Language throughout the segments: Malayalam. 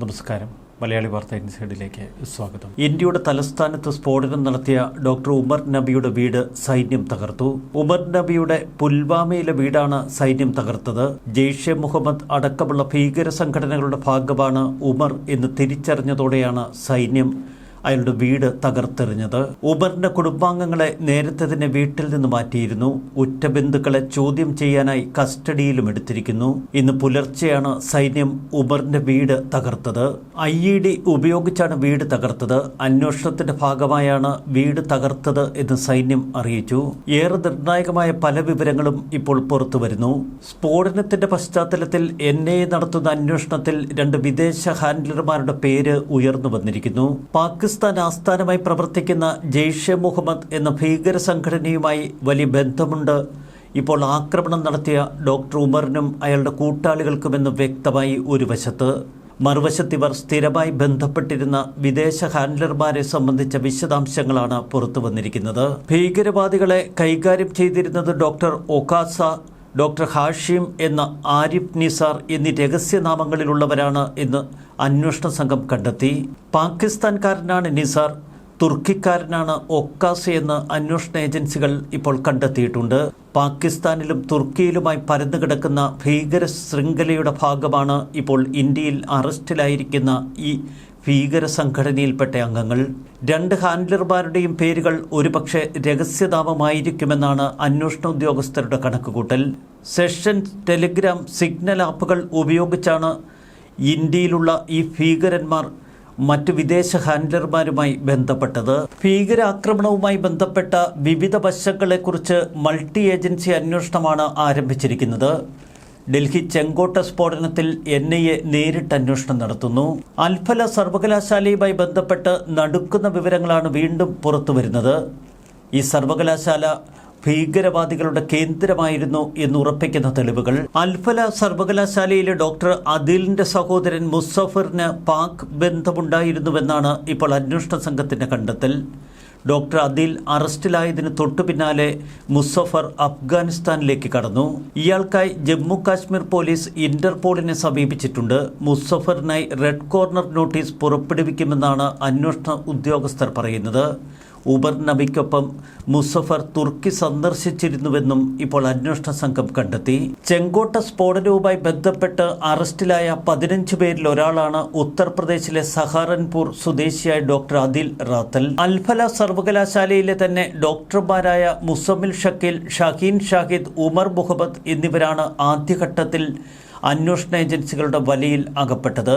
നമസ്കാരം. മലയാളി വാർത്ത ഇൻസൈഡിലേക്ക് സ്വാഗതം. ഇന്ത്യയുടെ തലസ്ഥാനത്ത് സ്ഫോടനം നടത്തിയ ഡോക്ടർ ഉമർ നബിയുടെ വീട് സൈന്യം തകർത്തു. ഉമർ നബിയുടെ പുൽവാമയിലെ വീടാണ് സൈന്യം തകർത്തത്. ജെയ്ഷെ മുഹമ്മദ് അടക്കമുള്ള ഭീകര സംഘടനകളുടെ ഭാഗമാണ് ഉമർ എന്ന് തിരിച്ചറിഞ്ഞതോടെയാണ് സൈന്യം അയാളുടെ വീട് തകർത്തെറിഞ്ഞത്. ഊബറിന്റെ കുടുംബാംഗങ്ങളെ നേരത്തെ തന്നെ വീട്ടിൽ നിന്ന് മാറ്റിയിരുന്നു. ഉറ്റ ബന്ധുക്കളെ ചോദ്യം ചെയ്യാനായി കസ്റ്റഡിയിലും എടുത്തിരിക്കുന്നു. ഇന്ന് പുലർച്ചെയാണ് സൈന്യം ഊബറിന്റെ വീട് തകർത്തത്. ഐ ഇ ഡി ഉപയോഗിച്ചാണ് വീട് തകർത്തത്. അന്വേഷണത്തിന്റെ ഭാഗമായാണ് വീട് തകർത്തത് എന്ന് സൈന്യം അറിയിച്ചു. ഏറെ നിർണായകമായ പല വിവരങ്ങളും ഇപ്പോൾ പുറത്തു വരുന്നു. സ്ഫോടനത്തിന്റെ പശ്ചാത്തലത്തിൽ എൻ ഐ നടത്തുന്ന അന്വേഷണത്തിൽ രണ്ട് വിദേശ ഹാൻഡ്ലർമാരുടെ പേര് ഉയർന്നു വന്നിരിക്കുന്നു. ആസ്ഥാനമായി പ്രവർത്തിക്കുന്ന ജെയ്ഷെ മുഹമ്മദ് എന്ന ഭീകര സംഘടനയുമായി വലിയ ബന്ധമുണ്ട്. ഇപ്പോൾ ആക്രമണം നടത്തിയ ഡോക്ടർ ഉമറിനും അയാളുടെ കൂട്ടാളികൾക്കുമെന്ന് വ്യക്തമായി ഒരു വശത്ത്. മറുവശത്ത് ഇവർ സ്ഥിരമായി ബന്ധപ്പെട്ടിരുന്ന വിദേശ ഹാൻഡ്ലർമാരെ സംബന്ധിച്ച വിശദാംശങ്ങളാണ് പുറത്തു വന്നിരിക്കുന്നത് ഭീകരവാദികളെ കൈകാര്യം ചെയ്തിരുന്നത് ഡോക്ടർ ഒക്കാസ ഡോക്ടർ ഹാഷിം എന്ന ആരിഫ് നിസാർ എന്നീ രഹസ്യനാമങ്ങളിലുള്ളവരാണ് എന്ന് അന്വേഷണ സംഘം കണ്ടെത്തി. പാകിസ്ഥാൻകാരനാണ് നിസാർ തുർക്കിക്കാരനാണ് ഒക്കാസ് എന്ന് അന്വേഷണ ഏജൻസികൾ ഇപ്പോൾ കണ്ടെത്തിയിട്ടുണ്ട്. പാകിസ്ഥാനിലും തുർക്കിയിലുമായി പരന്നു കിടക്കുന്ന ഭീകര ശൃംഖലയുടെ ഭാഗമാണ് ഇപ്പോൾ ഇന്ത്യയിൽ അറസ്റ്റിലായിരിക്കുന്ന ഈ ഭീകര സംഘടനയിൽപ്പെട്ട അംഗങ്ങൾ. രണ്ട് ഹാൻഡ്ലർമാരുടെയും പേരുകൾ ഒരുപക്ഷെ രഹസ്യനാമമായിരിക്കുമെന്നാണ് അന്വേഷണ ഉദ്യോഗസ്ഥരുടെ കണക്കുകൂട്ടൽ. സെഷൻ ടെലിഗ്രാം സിഗ്നൽ ആപ്പുകൾ ഉപയോഗിച്ചാണ് ഇന്ത്യയിലുള്ള ഈ ഭീകരന്മാർ മറ്റു വിദേശ ഹാൻഡ്ലർമാരുമായി ബന്ധപ്പെട്ടത്. ഭീകരാക്രമണവുമായി ബന്ധപ്പെട്ട വിവിധ വശങ്ങളെക്കുറിച്ച് മൾട്ടി ഏജൻസി അന്വേഷണമാണ് ആരംഭിച്ചിരിക്കുന്നത്. ഡൽഹി ചെങ്കോട്ട സ്ഫോടനത്തിൽ എൻ ഐ എ നേരിട്ട് അന്വേഷണം നടത്തുന്നു. അൽഫല സർവകലാശാലയുമായി ബന്ധപ്പെട്ട് നടുക്കുന്ന വിവരങ്ങളാണ് വീണ്ടും പുറത്തു വരുന്നത് ഈ സർവകലാശാല ഭീകരവാദികളുടെ കേന്ദ്രമായിരുന്നു എന്ന് ഉറപ്പിക്കുന്ന തെളിവുകൾ. അൽഫല സർവകലാശാലയിലെ ഡോക്ടർ അദിലിന്റെ സഹോദരൻ മുസഫറിന് പാക് ബന്ധമുണ്ടായിരുന്നുവെന്നാണ് ഇപ്പോൾ അന്വേഷണ സംഘത്തിന്റെ കണ്ടെത്തൽ. ഡോക്ടർ അദിൽ അറസ്റ്റിലായതിന് തൊട്ടു പിന്നാലെ മുസഫർ അഫ്ഗാനിസ്ഥാനിലേക്ക് കടന്നു. ഇയാൾക്കായി ജമ്മു കാശ്മീർ പോലീസ് ഇന്റർപോളിനെ സമീപിച്ചിട്ടുണ്ട്. മുസഫറിനായി റെഡ് കോർണർ നോട്ടീസ് പുറപ്പെടുവിക്കുമെന്നാണ് അന്വേഷണ ഉദ്യോഗസ്ഥർ പറയുന്നത്. ഉബർ നബിക്കൊപ്പം മുസഫർ തുർക്കി സന്ദർശിച്ചിരുന്നുവെന്നും ഇപ്പോൾ അന്വേഷണ സംഘം കണ്ടെത്തി. ചെങ്കോട്ട സ്ഫോടനവുമായി ബന്ധപ്പെട്ട് അറസ്റ്റിലായ പതിനഞ്ച് പേരിൽ ഒരാളാണ് ഉത്തർപ്രദേശിലെ സഹാറൻപൂർ സ്വദേശിയായ ഡോക്ടർ അദിൽ റാത്തൽ. അൽഫല സർവകലാശാലയിലെ തന്നെ ഡോക്ടർമാരായ മുസമിൽ ഷക്കീൽ ഷഹീൻ ഷാഹിദ് ഉമർ മുഹമ്മദ് എന്നിവരാണ് ആദ്യഘട്ടത്തിൽ അന്വേഷണ ഏജൻസികളുടെ വലയിൽ അകപ്പെട്ടത്.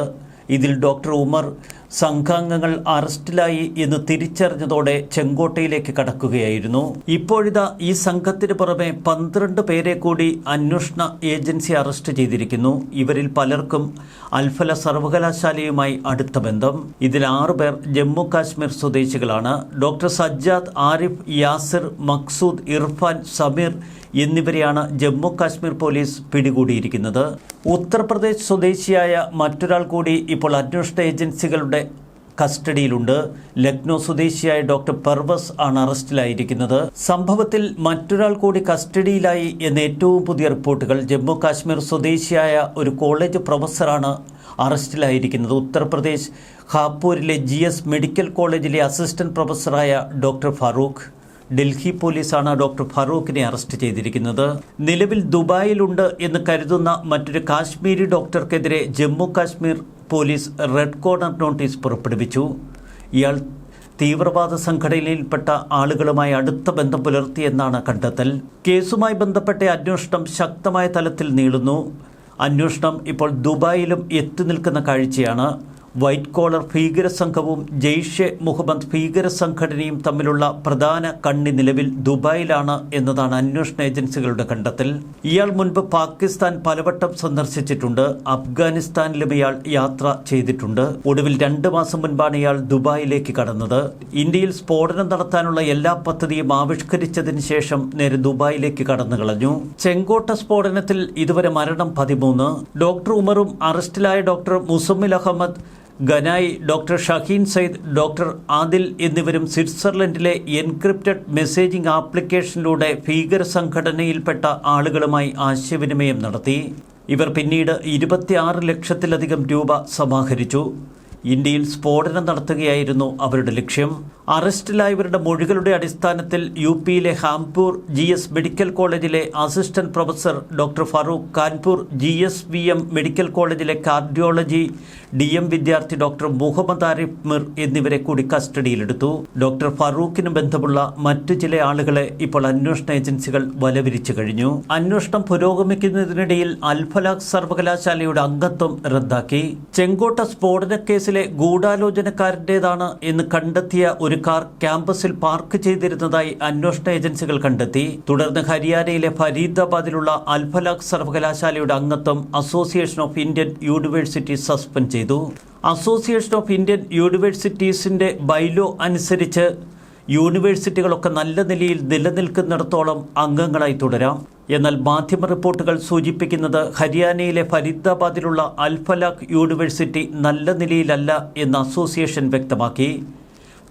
ഇതിൽ ഡോക്ടർ ഉമർ സംഘാംഗങ്ങൾ അറസ്റ്റിലായി എന്ന് തിരിച്ചറിഞ്ഞതോടെ ചെങ്കോട്ടയിലേക്ക് കടക്കുകയായിരുന്നു. ഇപ്പോഴിതാ ഈ സംഘത്തിന് പുറമെ പന്ത്രണ്ട് പേരെ കൂടി അന്വേഷണ ഏജൻസി അറസ്റ്റ് ചെയ്തിരിക്കുന്നു. ഇവരിൽ പലർക്കും അൽഫല സർവകലാശാലയുമായി അടുത്ത ബന്ധം. ഇതിൽ ആറു പേർ ജമ്മു കാശ്മീർ സ്വദേശികളാണ്. ഡോക്ടർ സജ്ജാദ് ആരിഫ് യാസിർ മക്സൂദ് ഇർഫാൻ സമീർ എന്നിവരെയാണ് ജമ്മു കാശ്മീർ പോലീസ് പിടികൂടിയിരിക്കുന്നത്. ഉത്തർപ്രദേശ് സ്വദേശിയായ മറ്റൊരാൾ കൂടി ഇപ്പോൾ അന്വേഷണ ഏജൻസികളുടെ കസ്റ്റഡിയിലുണ്ട്. ലക്നൗ സ്വദേശിയായ ഡോക്ടർ പർവസ് ആണ് അറസ്റ്റിലായിരിക്കുന്നത്. സംഭവത്തിൽ മറ്റൊരാൾ കൂടി കസ്റ്റഡിയിലായി എന്ന ഏറ്റവും പുതിയ റിപ്പോർട്ടുകൾ ജമ്മു കാശ്മീർ സ്വദേശിയായ ഒരു കോളേജ് പ്രൊഫസറാണ് അറസ്റ്റിലായിരിക്കുന്നത്. ഉത്തർപ്രദേശ് ഹാപ്പൂരിലെ ജി മെഡിക്കൽ കോളേജിലെ അസിസ്റ്റന്റ് പ്രൊഫസറായ ഡോക്ടർ ഫാറൂഖ് ഡൽഹി പോലീസാണ് ഡോക്ടർ ഫറൂഖിനെ അറസ്റ്റ് ചെയ്തിരിക്കുന്നത്. നിലവിൽ ദുബായിലുണ്ട് എന്ന് കരുതുന്ന മറ്റൊരു Kashmiri ഡോക്ടർക്കെതിരെ Jammu Kashmir police red corner notice പുറപ്പെടുവിച്ചു. ഇയാൾ തീവ്രവാദ സംഘടനയിൽപ്പെട്ട ആളുകളുമായി അടുത്ത ബന്ധം പുലർത്തിയെന്നാണ് കണ്ടെത്തൽ. കേസുമായി ബന്ധപ്പെട്ട അന്വേഷണം ശക്തമായ തലത്തിൽ നീളുന്നു. അന്വേഷണം ഇപ്പോൾ ദുബായിലും എത്തി നിൽക്കുന്ന കാഴ്ചയാണ്. വൈറ്റ് കോളർ ഭീകര സംഘവും ജെയ്ഷെ മുഹമ്മദ് ഭീകര സംഘടനയും തമ്മിലുള്ള പ്രധാന കണ്ണി നിലവിൽ ദുബായിലാണ് എന്നതാണ് അന്വേഷണ ഏജൻസികളുടെ കണ്ടെത്തൽ. ഇയാൾ മുൻപ് പാകിസ്ഥാൻ പലവട്ടം സന്ദർശിച്ചിട്ടുണ്ട്. അഫ്ഗാനിസ്ഥാനിലും ഇയാൾ യാത്ര ചെയ്തിട്ടുണ്ട്. ഒടുവിൽ രണ്ട് മാസം മുൻപാണ് ഇയാൾ ദുബായിലേക്ക് കടന്നത്. ഇന്ത്യയിൽ സ്ഫോടനം നടത്താനുള്ള എല്ലാ പദ്ധതിയും ആവിഷ്കരിച്ചതിന് ശേഷം നേരെ ദുബായിലേക്ക് കടന്നു കളഞ്ഞു. ചെങ്കോട്ട സ്ഫോടനത്തിൽ ഇതുവരെ മരണം പതിമൂന്ന്. ഡോക്ടർ ഉമറും അറസ്റ്റിലായ doctor Muzammil Ahmed Ganai doctor Shaheen Sayeed doctor Adil എന്നിവരും സ്വിറ്റ്സർലൻഡിലെ എൻക്രിപ്റ്റഡ് മെസ്സേജിംഗ് ആപ്ലിക്കേഷനിലൂടെ ഭീകര സംഘടനയിൽപ്പെട്ട ആളുകളുമായി ആശയവിനിമയം നടത്തി. ഇവർ പിന്നീട് ഇരുപത്തിയാറ് ലക്ഷത്തിലധികം രൂപ സമാഹരിച്ചു. ഇന്ത്യയിൽ സ്ഫോടനം നടത്തുകയായിരുന്നു അവരുടെ ലക്ഷ്യം. അറസ്റ്റിലായവരുടെ മൊഴികളുടെ അടിസ്ഥാനത്തിൽ യു പിയിലെ ഹാംപൂർ ജി എസ് മെഡിക്കൽ കോളേജിലെ assistant professor doctor Farooq Kanpur G S V M medical കോളേജിലെ കാർഡിയോളജി ഡി എം വിദ്യാർത്ഥി ഡോക്ടർ മുഹമ്മദ് ആരിഫ് മിർ എന്നിവരെ കൂടി കസ്റ്റഡിയിലെടുത്തു. ഡോക്ടർ ഫറൂഖിന് ബന്ധമുള്ള മറ്റു ചില ആളുകളെ ഇപ്പോൾ അന്വേഷണ ഏജൻസികൾ വലവിരിച്ചു കഴിഞ്ഞു. അന്വേഷണം പുരോഗമിക്കുന്നതിനിടയിൽ അൽഫലാഖ് സർവകലാശാലയുടെ അംഗത്വം റദ്ദാക്കി. ചെങ്കോട്ട സ്ഫോടന കേസിലെ ഗൂഢാലോചനക്കാരന്റേതാണ് എന്ന് കണ്ടെത്തിയ ഒരു കാർ ക്യാമ്പസിൽ പാർക്ക് ചെയ്തിരുന്നതായി അന്വേഷണ ഏജൻസികൾ കണ്ടെത്തി. തുടർന്ന് ഹരിയാനയിലെ ഫരീദാബാദിലുള്ള അൽഫലാഖ് സർവകലാശാലയുടെ അംഗത്വം association of Indian university suspend ചെയ്തു. അസോസിയേഷൻ ഓഫ് ഇന്ത്യൻ യൂണിവേഴ്സിറ്റീസിന്റെ ബൈലോ അനുസരിച്ച് യൂണിവേഴ്സിറ്റികളൊക്കെ നല്ല നിലയിൽ നിലനിൽക്കുന്നിടത്തോളം അംഗങ്ങളായി തുടരാം. എന്നാൽ മാധ്യമ റിപ്പോർട്ടുകൾ സൂചിപ്പിക്കുന്നത് ഹരിയാനയിലെ ഫരീദാബാദിലുള്ള അൽഫലാഖ് യൂണിവേഴ്സിറ്റി നല്ല നിലയിലല്ല എന്ന് അസോസിയേഷൻ വ്യക്തമാക്കി.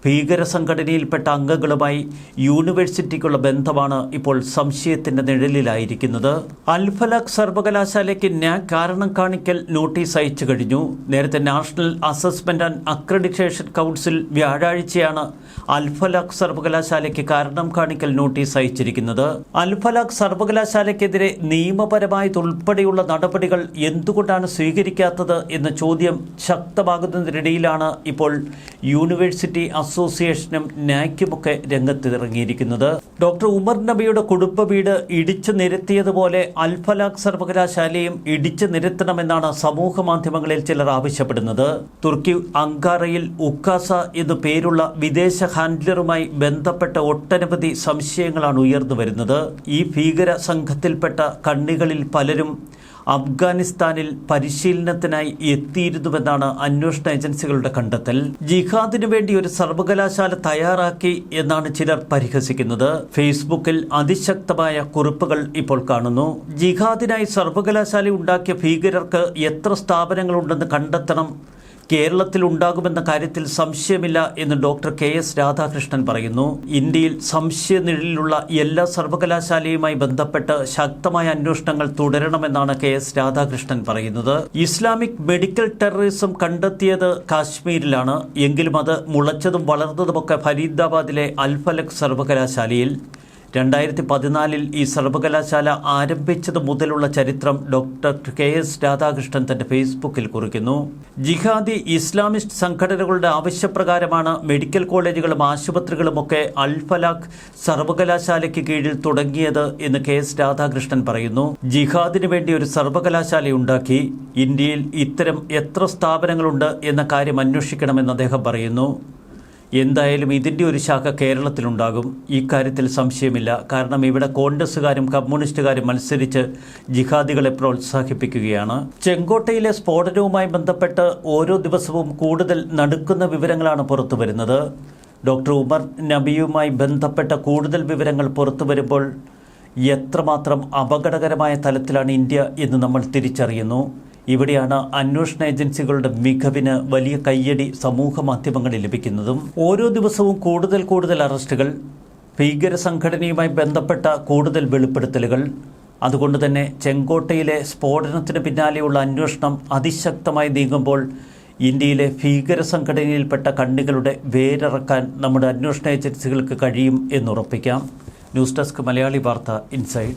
ഭീകര സംഘടനയിൽപ്പെട്ട അംഗങ്ങളുമായി യൂണിവേഴ്സിറ്റിക്കുള്ള ബന്ധമാണ് ഇപ്പോൾ സംശയത്തിന്റെ നിഴലിലായിരിക്കുന്നത്. അൽഫലാഖ് സർവകലാശാലയ്ക്ക് ന്യായ കാരണം കാണിക്കൽ നോട്ടീസ് അയച്ചു കഴിഞ്ഞു. നേരത്തെ national assessment and accreditation council വ്യാഴാഴ്ചയാണ് അൽഫലാഖ് സർവകലാശാലയ്ക്ക് കാരണം കാണിക്കൽ നോട്ടീസ് അയച്ചിരിക്കുന്നത്. അൽഫലാഖ് സർവകലാശാലയ്ക്കെതിരെ നിയമപരമായതുൾപ്പെടെയുള്ള നടപടികൾ എന്തുകൊണ്ടാണ് സ്വീകരിക്കാത്തത് എന്ന ചോദ്യം ശക്തമാകുന്നതിനിടയിലാണ് ഇപ്പോൾ യൂണിവേഴ്സിറ്റി അസോസിയേഷനും നായ്ക്കുമൊക്കെ രംഗത്തിറങ്ങിയിരിക്കുന്നത്. ഡോക്ടർ ഉമർ നബിയുടെ കുടുംബ വീട് ഇടിച്ചു നിരത്തിയതുപോലെ അൽഫലാഖ് സർവകലാശാലയും ഇടിച്ചു നിരത്തണമെന്നാണ് സമൂഹ മാധ്യമങ്ങളിൽ ചിലർ ആവശ്യപ്പെടുന്നത്. തുർക്കി അങ്കാറയിൽ ഉക്കാസ എന്നു പേരുള്ള വിദേശ ഹാൻഡ്ലറുമായി ബന്ധപ്പെട്ട ഒട്ടനവധി സംശയങ്ങളാണ് ഉയർന്നു വരുന്നത് ഈ ഭീകര സംഘത്തിൽപ്പെട്ട കണ്ണികളിൽ പലരും അഫ്ഗാനിസ്ഥാനിൽ പരിശീലനത്തിനായി എത്തിയിരുന്നുവെന്നാണ് അന്വേഷണ ഏജൻസികളുടെ കണ്ടെത്തൽ. ജിഹാദിനു വേണ്ടി ഒരു സർവകലാശാല തയ്യാറാക്കി എന്നാണ് ചിലർ പരിഹസിക്കുന്നത്. ഫേസ്ബുക്കിൽ അതിശക്തമായ കുറിപ്പുകൾ ഇപ്പോൾ കാണുന്നു. ജിഹാദിനായി സർവകലാശാല ഉണ്ടാക്കിയ ഭീകരർക്ക് എത്ര സ്ഥാപനങ്ങളുണ്ടെന്ന് കണ്ടെത്തണം കേരളത്തിൽ ഉണ്ടാകുമെന്ന കാര്യത്തിൽ സംശയമില്ല എന്ന് ഡോക്ടർ കെ എസ് രാധാകൃഷ്ണൻ പറയുന്നു. ഇന്ത്യയിൽ സംശയനിഴലിലുള്ള എല്ലാ സർവകലാശാലയുമായി ബന്ധപ്പെട്ട് ശക്തമായ അന്വേഷണങ്ങൾ തുടരണമെന്നാണ് കെ എസ് രാധാകൃഷ്ണൻ പറയുന്നത്. ഇസ്ലാമിക് മെഡിക്കൽ ടെററിസം കണ്ടെത്തിയത് കാശ്മീരിലാണ്. എങ്കിലും അത് മുളച്ചതും വളർന്നതുമൊക്കെ ഫരീദാബാദിലെ അൽഫലക് സർവകലാശാലയിൽ. രണ്ടായിരത്തി പതിനാലിൽ ഈ സർവകലാശാല ആരംഭിച്ചത് മുതലുള്ള ചരിത്രം ഡോക്ടർ കെ എസ് രാധാകൃഷ്ണൻ തന്റെ ഫേസ്ബുക്കിൽ കുറിക്കുന്നു. ജിഹാദി ഇസ്ലാമിസ്റ്റ് സംഘടനകളുടെ ആവശ്യപ്രകാരമാണ് മെഡിക്കൽ കോളേജുകളും ആശുപത്രികളും ഒക്കെ അൽഫലാഖ് സർവകലാശാലയ്ക്ക് കീഴിൽ തുടങ്ങിയത് എന്ന് കെ എസ് രാധാകൃഷ്ണൻ പറയുന്നു. ജിഹാദിന് വേണ്ടി ഒരു സർവകലാശാല ഉണ്ടാക്കി. ഇന്ത്യയിൽ ഇത്തരം എത്ര സ്ഥാപനങ്ങളുണ്ട് എന്ന കാര്യം അന്വേഷിക്കണമെന്ന് അദ്ദേഹം പറയുന്നു. എന്തായാലും ഇതിന്റെ ഒരു ശാഖ കേരളത്തിലുണ്ടാകും. ഈ കാര്യത്തിൽ സംശയമില്ല. കാരണം ഇവിടെ കോൺഗ്രസ്സുകാരും കമ്മ്യൂണിസ്റ്റുകാരും മത്സരിച്ച് ജിഹാദികളെ പ്രോത്സാഹിപ്പിക്കുകയാണ്. ചെങ്കോട്ടയിലെ സ്ഫോടനവുമായി ബന്ധപ്പെട്ട് ഓരോ ദിവസവും കൂടുതൽ നടുക്കുന്ന വിവരങ്ങളാണ് പുറത്തു വരുന്നത് ഡോക്ടർ ഉമർ നബിയുമായി ബന്ധപ്പെട്ട കൂടുതൽ വിവരങ്ങൾ പുറത്തു വരുമ്പോൾ എത്രമാത്രം അപകടകരമായ തലത്തിലാണ് ഇന്ത്യ എന്ന് നമ്മൾ തിരിച്ചറിയുന്നു. ഇവിടെയാണ് അന്വേഷണ ഏജൻസികളുടെ മികവിന് വലിയ കയ്യടി സമൂഹ മാധ്യമങ്ങളിൽ ലഭിക്കുന്നതും ഓരോ ദിവസവും കൂടുതൽ കൂടുതൽ അറസ്റ്റുകൾ ഭീകര സംഘടനയുമായി ബന്ധപ്പെട്ട കൂടുതൽ വെളിപ്പെടുത്തലുകൾ. അതുകൊണ്ട് തന്നെ ചെങ്കോട്ടയിലെ സ്ഫോടനത്തിന് പിന്നാലെയുള്ള അന്വേഷണം അതിശക്തമായി നീങ്ങുമ്പോൾ ഇന്ത്യയിലെ ഭീകര സംഘടനയിൽപ്പെട്ട കണ്ണികളുടെ വേരിറക്കാൻ നമ്മുടെ അന്വേഷണ ഏജൻസികൾക്ക് കഴിയും എന്നുറപ്പിക്കാം. ന്യൂസ് ഡെസ്ക് മലയാളി വാർത്ത ഇൻസൈഡ്.